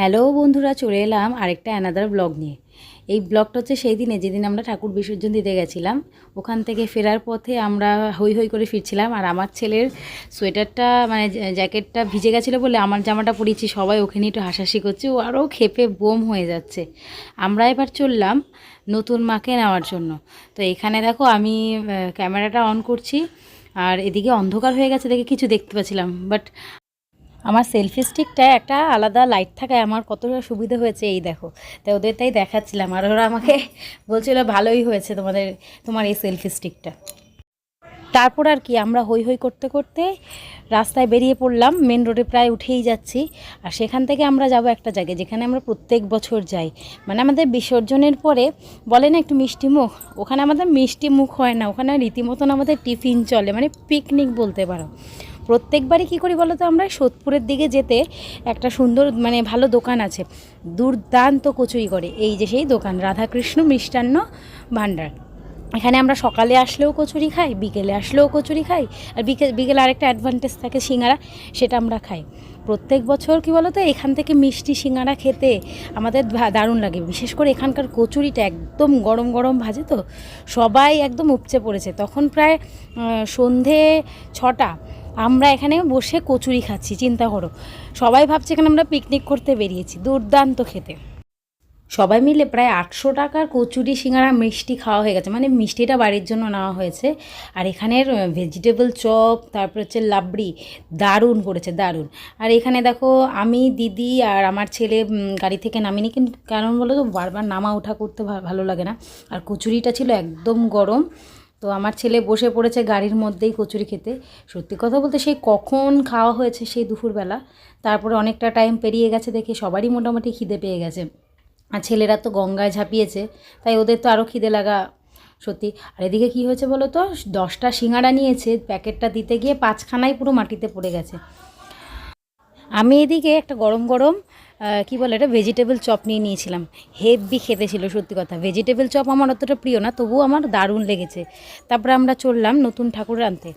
Hello বন্ধুরা, চলে এলাম আরেকটা অ্যানাদার ব্লগ নিয়ে। এই ব্লগটা হচ্ছে সেই দিনে, যেদিন আমরা ঠাকুর বিসর্জন দিতে গেছিলাম। ওখান থেকে ফেরার পথে আমরা হই হই করে ফিরছিলাম আর আমার ছেলের সোয়েটারটা মানে জ্যাকেটটা ভিজে গেছিল বলে আমার জামাটা পরিয়েছি, সবাই ওখানে একটু হাসাহাসি করছে। ও আরও খেপে বোম হয়ে যাচ্ছে। আমরা এবার চললাম নতুন মাকে নেওয়ার জন্য। তো এখানে দেখো আমি ক্যামেরাটা অন করছি আর এদিকে অন্ধকার হয়ে গেছে দেখে কিছু দেখতে পাচ্ছিলাম। বাট আমার সেলফি স্টিকটা একটা আলাদা লাইট থাকায় আমার কতটা সুবিধা হয়েছে এই দেখো। তাই ওদের তাই দেখাচ্ছিলাম আর ওরা আমাকে বলছিল ভালোই হয়েছে তোমাদের, তোমার এই সেলফি স্টিকটা তারপর আর কি, আমরা হই হই করতে করতে রাস্তায় বেরিয়ে পড়লাম মেন রোডে প্রায় উঠেই যাচ্ছি। আর সেখান থেকে আমরা যাব একটা জায়গায়, যেখানে আমরা প্রত্যেক বছর যাই। মানে আমাদের বিসর্জনের পরে, বলে না একটু মিষ্টি মুখ? ওখানে আমাদের মিষ্টি মুখ হয় না, ওখানে রীতিমতন আমাদের টিফিন চলে মানে পিকনিক বলতে পারো। প্রত্যেকবারই কী করি বলো তো আমরা? সোদপুরের দিকে যেতে একটা সুন্দর মানে ভালো দোকান আছে। দুর্দান্ত কচুরি করে। এই যে সেই দোকান, রাধাকৃষ্ণ মিষ্টান্ন ভাণ্ডার এখানে আমরা সকালে আসলেও কচুরি খাই, বিকেলে আসলেও কচুরি খাই, আর বিকেল বিকেলে আরেকটা অ্যাডভান্টেজ থাকে সিঙ্গারা, সেটা আমরা খাই। প্রত্যেক বছর কি বলো তো, এখান থেকে মিষ্টি সিঙ্গারা খেতে আমাদের দারুণ লাগে। বিশেষ করে এখানকার কচুরিটা একদম গরম গরম ভাজে তো, সবাই একদম উপচে পড়েছে। তখন প্রায় সন্ধে ছটা আমরা এখানে বসে কচুরি খাচ্ছি, চিন্তা করো। সবাই ভাবছে এখানে আমরা পিকনিক করতে বেরিয়েছি, দুর্দান্ত খেতে। সবাই মিলে প্রায় আটশো টাকার কচুরি, সিঙ্গারা, মিষ্টি খাওয়া হয়ে গেছে। মানে মিষ্টিটা বাড়ির জন্য নেওয়া হয়েছে। আর এখানের ভেজিটেবল চপ তারপর হচ্ছে লাবড়ি, দারুণ করেছে, দারুণ। আর এখানে দেখো, আমি, দিদি আর আমার ছেলে গাড়ি থেকে নামিনি। কিন্তু কারণ বলো তো, বারবার নামা ওঠা করতে ভালো লাগে না। আর কচুরিটা ছিল একদম গরম। তো আমার ছেলে বসে পড়েছে গাড়ির মধ্যেই কচুরি খেতে। সত্যি কথা বলতে সেই কখন খাওয়া হয়েছে সেই দুপুরবেলা, তারপরে অনেকটা টাইম পেরিয়ে গেছে দেখে সবারই মোটামুটি খিদে পেয়ে গেছে। আর ছেলেরা তো গঙ্গায় ঝাঁপিয়েছে, তাই ওদের তো আরও খিদে লাগা সত্যি। আর এদিকে কী হয়েছে বলো তো? দশটা সিঙ্গাড়া নিয়েছে, প্যাকেটটা দিতে গিয়ে পাঁচখানাই পুরো মাটিতে পড়ে গেছে। আমি এদিকে একটা গরম গরম কি বলে এটা? ভেজিটেবল চপ নিয়ে নিয়েছিলাম। হেভি খেতে ছিল, সত্যি কথা। ভেজিটেবল চপ আমার অতটা প্রিয় না, তবুও আমার দারুণ লেগেছে। তারপরে আমরা চললাম নতুন ঠাকুর আনতে।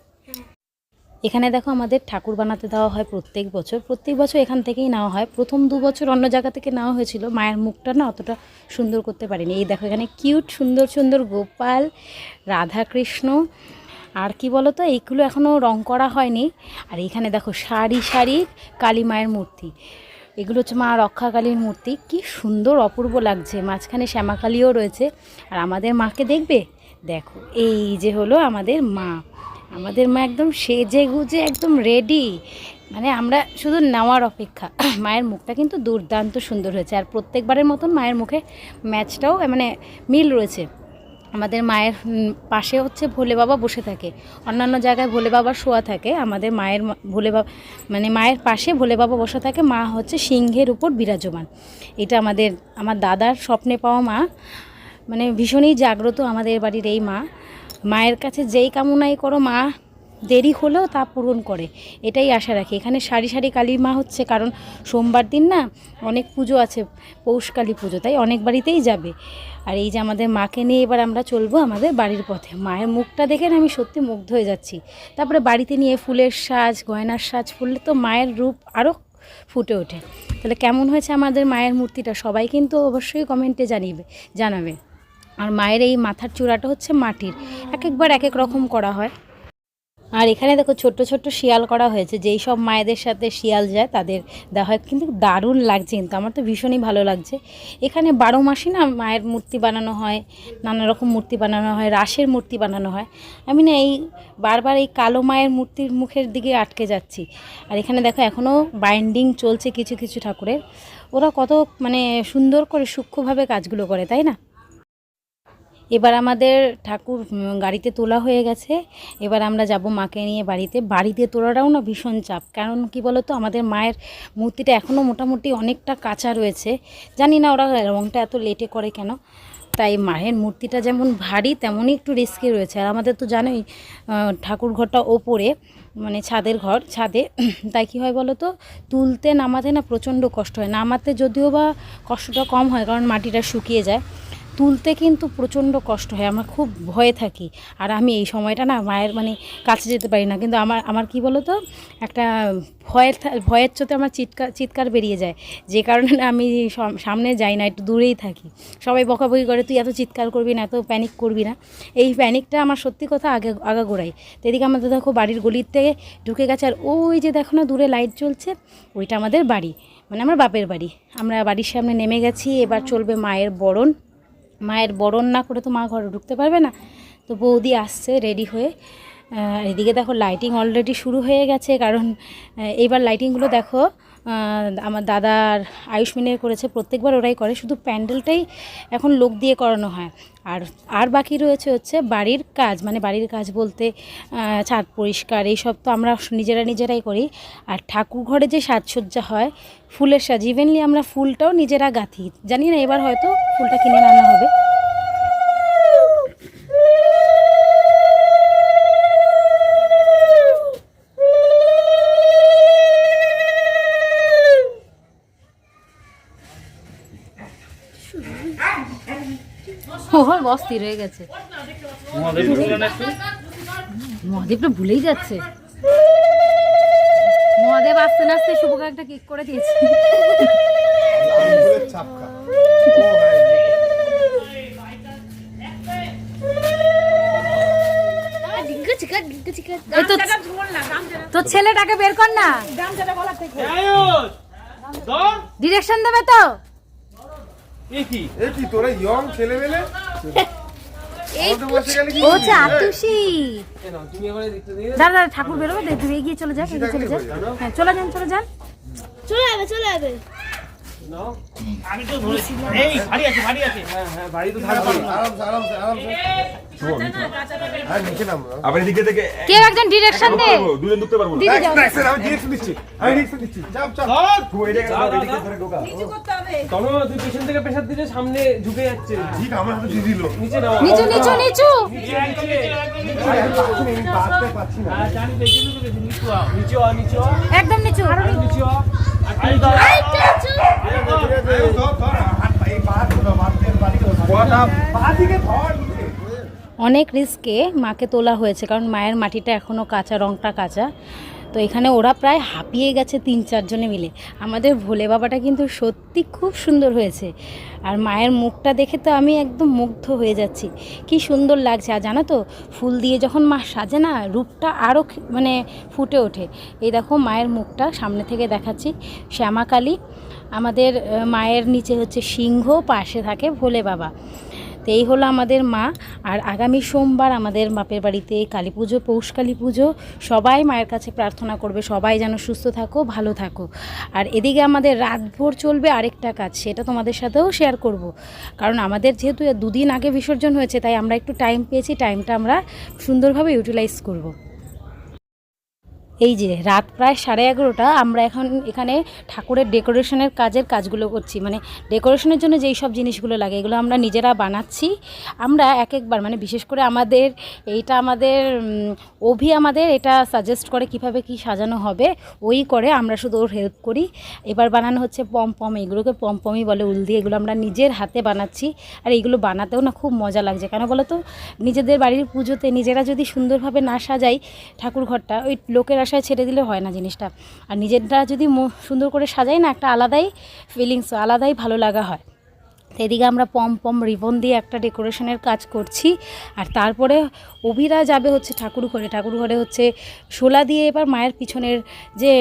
এখানে দেখো আমাদের ঠাকুর বানাতে দেওয়া হয় প্রত্যেক বছর। প্রত্যেক বছর এখান থেকেই নেওয়া হয়। প্রথম দু বছর অন্য জায়গা থেকে নেওয়া হয়েছিল। মায়ের মুখটা না অতটা সুন্দর করতে পারিনি। এই দেখো এখানে কিউট সুন্দর সুন্দর গোপাল, রাধাকৃষ্ণ, আর কি বলো তো এইগুলো এখনও রং করা হয়নি। আর এখানে দেখো সারি সারি কালী মায়ের মূর্তি। এগুলো হচ্ছে মা রক্ষাকালীর মূর্তি। কি সুন্দর, অপূর্ব লাগছে। মাঝখানে শ্যামাকালীও রয়েছে। আর আমাদের মাকে দেখবে? দেখো, এই যে হলো আমাদের মা। আমাদের মা একদম সেজে গুজে একদম রেডি মানে আমরা শুধু নেওয়ার অপেক্ষা। মায়ের মুখটা কিন্তু দুর্দান্ত সুন্দর হয়েছে। আর প্রত্যেকবারের মতন মায়ের মুখে ম্যাচটাও মানে মিল রয়েছে। আমাদের মায়ের পাশে হচ্ছে ভোলে বাবা বসে থাকে। অন্যান্য জায়গায় ভোলে বাবা শোয়া থাকে। আমাদের মায়ের ভোলে বাবা মানে মায়ের পাশে ভোলে বাবা বসে থাকে। মা হচ্ছে সিংহের উপর বিরাজমান। এটা আমাদের, আমার দাদার স্বপ্নে পাওয়া মা। মানে ভীষণই জাগ্রত আমাদের বাড়ির এই মা। মায়ের কাছে যেই কামনাই করো মা দেরি হলেও তা পূরণ করে। এটাই আশা রাখি। এখানে সারি সারি কালী মা হচ্ছে, কারণ সোমবার দিন না অনেক পুজো আছে, পৌষ কালী পুজো, তাই অনেক বাড়িতেই যাবে। আর এই যে আমাদের মাকে নিয়ে এবার আমরা চলবো আমাদের বাড়ির পথে। মায়ের মুখটা দেখে না আমি সত্যি মুগ্ধ হয়ে যাচ্ছি। তারপরে বাড়িতে নিয়ে ফুলের সাজ, গয়নার সাজ ফুললে তো মায়ের রূপ আরও ফুটে ওঠে। তাহলে কেমন হয়েছে আমাদের মায়ের মূর্তিটা? সবাই কিন্তু অবশ্যই কমেন্টে জানিবে, জানাবে। আর মায়ের এই মাথার চূড়াটা হচ্ছে মাটির। এক একবার এক এক রকম করা হয়। আর এখানে দেখো ছোট্ট ছোট্ট শিয়াল করা হয়েছে, যেই সব মায়েদের সাথে শিয়াল যায় তাদের দেওয়া হয়। কিন্তু দারুণ লাগছে কিন্তু, আমার তো ভীষণই ভালো লাগছে। এখানে বারো মাসই না মায়ের মূর্তি বানানো হয়, নানা রকম মূর্তি বানানো হয়, রাসের মূর্তি বানানো হয়। আমি না এই বারবার এই কালো মায়ের মূর্তির মুখের দিকে আটকে যাচ্ছি। আর এখানে দেখো এখনও বাইন্ডিং চলছে কিছু কিছু ঠাকুরের। ওরা কত মানে সুন্দর করে সূক্ষ্মভাবে কাজগুলো করে, তাই না? এবার আমাদের ঠাকুর গাড়িতে তোলা হয়ে গেছে। এবার আমরা যাব মাকে নিয়ে বাড়িতে। বাড়িতে তোলাটাও না ভীষণ চাপ। কারণ কি বলো তো আমাদের মায়ের মূর্তিটা এখনও মোটামুটি অনেকটা কাঁচা রয়েছে। জানি না ওরা রঙটা এত লেটে করে কেন। তাই মায়ের মূর্তিটা যেমন ভারী, তেমনই একটু রিস্কি রয়েছে। আর আমাদের তো জানোই ঠাকুর ঘরটা ওপরে মানে ছাদের ঘর, ছাদে। তাই কি হয় বলো তো তুলতে নামাতে না প্রচণ্ড কষ্ট হয়। নামাতে যদিও বা কষ্টটা কম হয়, কারণ মাটিটা শুকিয়ে যায়। তুলতে কিন্তু প্রচণ্ড কষ্ট হয়, আমার খুব ভয়ে থাকি। আর আমি এই সময়টা না মায়ের মানে কাছে যেতে পারি না, কিন্তু আমার আমার কি বলো তো একটা ভয়ের ভয়ের চোতে আমার চিৎকার চিৎকার বেরিয়ে যায়। যে কারণে না আমি সামনে যাই না, একটু দূরেই থাকি। সবাই বকাবকি করে, তুই এত চিৎকার করবি না, এত প্যানিক করবি না। এই প্যানিকটা আমার সত্যি কথা আগে আগাগোড়াই তো এদিকে আমাদের দেখো বাড়ির গলির থেকে ঢুকে গেছে, আর ওই যে দেখো না দূরে লাইট জ্বলছে, ওইটা আমাদের বাড়ি। মানে আমার বাপের বাড়ি। আমরা বাড়ির সামনে নেমে গেছি, এবার চলবে মায়ের বরণ। মায়ের বরণ না করে তো মা ঘরে ঢুকতে পারবে না। তো বৌদি আসছে রেডি হয়ে। এদিকে দেখো লাইটিং অলরেডি শুরু হয়ে গেছে, কারণ এইবার লাইটিংগুলো দেখো আমার দাদার আয়ুষ্মিনের করেছে, প্রত্যেকবার ওরাই করে, শুধু প্যান্ডেলটাই এখন লোক দিয়ে করানো হয়। আর আর বাকি রয়েছে হচ্ছে বাড়ির কাজ মানে বাড়ির কাজ বলতে ছাদ পরিষ্কার, এইসব তো আমরা নিজেরা নিজেরাই করি। আর ঠাকুর ঘরে যে সাজসজ্জা হয়, ফুলের সাজ ইভেনলি আমরা ফুলটাও নিজেরা গাঁথি। জানি না, এবার হয়তো ফুলটা কিনে আনা হবে। ওর অস্থির হয়ে গেছে। মহাদেবটা ভুলেই যাচ্ছে। মহাদেব আস্তে না আস্তে শুভকে একটা কেক করে দিয়েছে। তো তোর ছেলেটাকে বের কর না। ডিরেকশন দেবে তো। কি? তোরা ইয়ং ছেলে মেলে দাদা ঠাকুর বেরোবে দেখ তুমি এগিয়ে চলে যাক এগিয়ে চলে যান হ্যাঁ চলে যান চলে যান। চলে যাবে চলে যাবে। আরামসে আরামসে আরামসে শোন, আর নিচে। নাম। আবার এদিকে থেকে কেউ একজন ডিরেকশন দে। দুজন ঢুকতে পারব না। আমি ডিরেকশন দিচ্ছি। আমি ডিরেকশন দিচ্ছি। চাপ চাপ তুই এদিকে এদিকে ধরে ঢোকা। তখন তুই পেছন থেকে প্রেশার দিলে সামনে ঝুঁকে যাচ্ছে। ঠিক আমার হাতে দিয়ে দিল। নিচে নাও। নিচু নিচু নিচু। পাচ্ছি না, নিচে আ নিচে একদম নিচু। নিচে। আ অনেক রিস্কে মাকে তোলা হয়েছে কারণ মায়ের মাটিটা এখনও কাঁচা রংটা কাঁচা। তো এখানে ওরা প্রায় হাঁপিয়ে গেছে তিন চারজনে মিলে। আমাদের ভোলে বাবাটা কিন্তু সত্যি খুব সুন্দর হয়েছে। আর মায়ের মুখটা দেখে তো আমি একদম মুগ্ধ হয়ে যাচ্ছি। কি সুন্দর লাগছে। আর জানো তো, ফুল দিয়ে যখন মা সাজে না, রূপটা আরও মানে ফুটে ওঠে। এই দেখো মায়ের মুখটা সামনে থেকে দেখাচ্ছি। শ্যামাকালী, আমাদের মায়ের নিচে হচ্ছে সিংহ, পাশে থাকে ভোলে বাবা। তো এই হলো আমাদের মা। আর আগামী সোমবার আমাদের বাপের বাড়িতে কালী পুজো, পৌষ কালী পুজো। সবাই মায়ের কাছে প্রার্থনা করবে, সবাই যেন সুস্থ থাকো, ভালো থাকো। আর এদিকে আমাদের রাতভর চলবে আরেকটা কাজ, সেটা তোমাদের সাথেও শেয়ার করব। কারণ আমাদের যেহেতু দুদিন আগে বিসর্জন হয়েছে, তাই আমরা একটু টাইম পেয়েছি টাইমটা আমরা সুন্দরভাবে ইউটিলাইজ করব। এই যে, রাত প্রায় সাড়ে এগারোটা, আমরা এখন এখানে ঠাকুরের ডেকোরেশনের কাজের কাজগুলো করছি। মানে ডেকোরেশনের জন্য যেই সব জিনিসগুলো লাগে, এগুলো আমরা নিজেরা বানাচ্ছি। আমরা এক একবার মানে বিশেষ করে আমাদের এইটা আমাদের অভি আমাদের এটা সাজেস্ট করে কীভাবে কি সাজানো হবে, ওই করে আমরা শুধু ওর হেল্প করি। এবার বানানো হচ্ছে পমপম এগুলোকে পমপমই বলে, উল দিয়ে এগুলো আমরা নিজের হাতে বানাচ্ছি। আর এইগুলো বানাতেও না খুব মজা লাগছে। কেন বলো তো? নিজেদের বাড়ির পুজোতে নিজেরা যদি সুন্দরভাবে না সাজাই ঠাকুর ঘরটা, ওই লোকের আশায় ছেড়ে দিলে হয় না জিনিসটা। আর নিজেরটা যদি সুন্দর করে সাজাই না, একটা আলাদাই ফিলিংস আলাদাই ভালো লাগা হয়। এদিকে আমরা পম পম রিবন দিয়ে একটা ডেকোরেশনের কাজ করছি। আর তারপরে অভিরা যাবে হচ্ছে ঠাকুর ঘরে। ঠাকুর ঘরে হচ্ছে শোলা দিয়ে এবার মায়ের পিছনের যে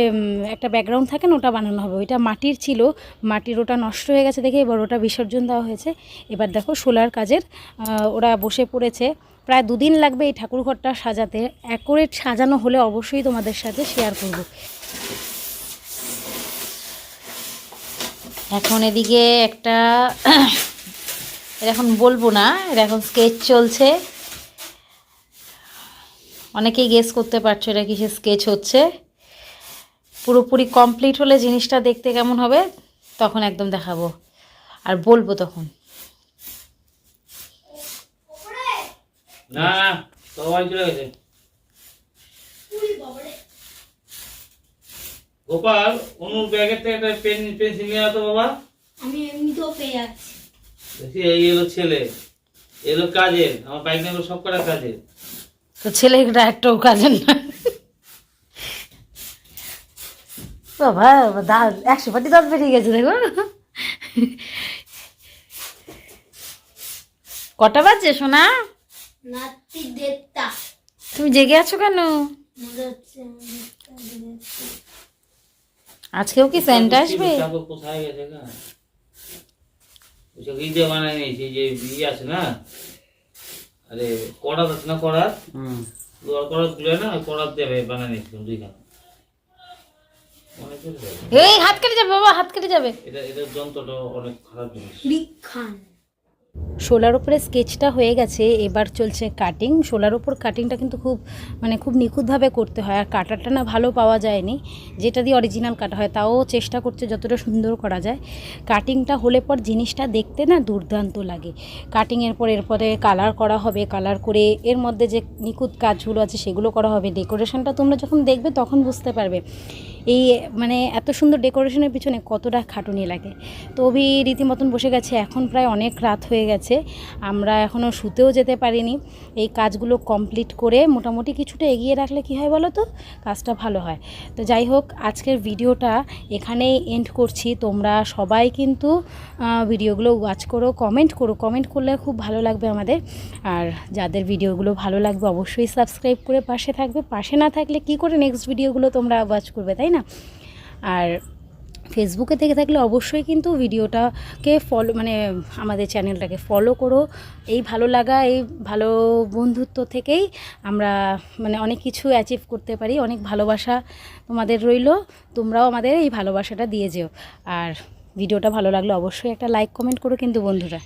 একটা ব্যাকগ্রাউন্ড থাকে না, ওটা বানানো হবে। ওইটা মাটির ছিল। মাটির ওটা নষ্ট হয়ে গেছে দেখে এবার ওটা বিসর্জন দেওয়া হয়েছে। এবার দেখো শোলার কাজের ওরা বসে পড়েছে। প্রায় দুদিন লাগবে এই ঠাকুর ঘরটা সাজাতে। অ্যাকোরেট সাজানো হলে অবশ্যই তোমাদের সাথে শেয়ার করব। এখন এদিকে একটা এখন বলব না এখন স্কেচ চলছে। অনেকেই গেস করতে পারছ এটা কিসের স্কেচ হচ্ছে। পুরোপুরি কমপ্লিট হলে জিনিসটা দেখতে কেমন হবে, তখন একদম দেখাবো। আর বলব তখন। না সবাই চলে গেছে। গোপাল অনুর ব্যাগের থেকে একটা পেন পেন্সিল নিয়ে আসো বাবা। আমি এমনিতেও পেয়ে যাচ্ছি। দেখছি এই হলো ছেলে। এলো কাজের। আমার বাইক নেবে সব কটা কাজের। তো ছেলেটা একটাও কাজের না। বাবা দাঁত একশো পাটি দাঁত বেরিয়ে গেছে দেখো। কটা বাজছে সোনা? তুমি জেগে আছো কেন। আজকেও কি স্যান্টা আসবে? কোথায় গেছে গা? ওইসব নিয়েছি যে ইয়ে আছে না? আরে কড়া আছে না কড়া লোহার কড়া তুলে না ওই দেবে বানায় নিয়েছিলাম দুইখানে পড়ে যাবে। এই হাত কেটে যাবে বাবা হাত কেটে যাবে। এটা এটার যন্ত্রটা অনেক খারাপ জিনিস। শোলার উপরে স্কেচটা হয়ে গেছে, এবার চলছে কাটিং শোলার উপর কাটিংটা কিন্তু খুব মানে খুব নিখুঁতভাবে করতে হয়, আর কাটারটা না ভালো পাওয়া যায়নি। যেটা দিয়ে অরিজিনাল কাটা হয়, তাও চেষ্টা করছে যতটা সুন্দর করা যায়। কাটিংটা হলে পর জিনিসটা দেখতে না দুর্দান্ত লাগে। কাটিংয়ের পর এরপরে কালার করা হবে কালার করে এর মধ্যে যে নিখুঁত কাজগুলো আছে, সেগুলো করা হবে। ডেকোরেশনটা তোমরা যখন দেখবে, তখন বুঝতে পারবে। এই মানে এত সুন্দর ডেকোরেশনের পিছনে কতটা খাটুনি লাগে। তো অভি রীতিমতন বসে গেছে, এখন প্রায় অনেক রাত হয়ে গেছে, আমরা এখনও শুতেও যেতে পারিনি। এই কাজগুলো কমপ্লিট করে মোটামুটি কিছুটা এগিয়ে রাখলে কী হয় বলো তো? কাজটা ভালো হয়। তো যাই হোক, আজকের ভিডিওটা এখানেই এন্ড করছি। তোমরা সবাই কিন্তু ভিডিওগুলো ওয়াচ করো কমেন্ট করো। কমেন্ট করলে খুব ভালো লাগবে আমাদের। আর যাদের ভিডিওগুলো ভালো লাগবে, অবশ্যই সাবস্ক্রাইব করে পাশে থাকবে। পাশে না থাকলে কি করে নেক্সট ভিডিওগুলো তোমরা ওয়াচ করবে, তাই না? আর ফেসবুকে থেকে থাকলে অবশ্যই কিন্তু ভিডিওটাকে ফলো মানে আমাদের চ্যানেলটাকে ফলো করো। এই ভালো লাগা, এই ভালো বন্ধুত্ব থেকেই আমরা মানে অনেক কিছু অ্যাচিভ করতে পারি, অনেক ভালোবাসা তোমাদের রইল। তোমরাও আমাদের এই ভালোবাসাটা দিয়ে যেও। আর ভিডিওটা ভালো লাগলে অবশ্যই একটা লাইক কমেন্ট করো কিন্তু বন্ধুরা।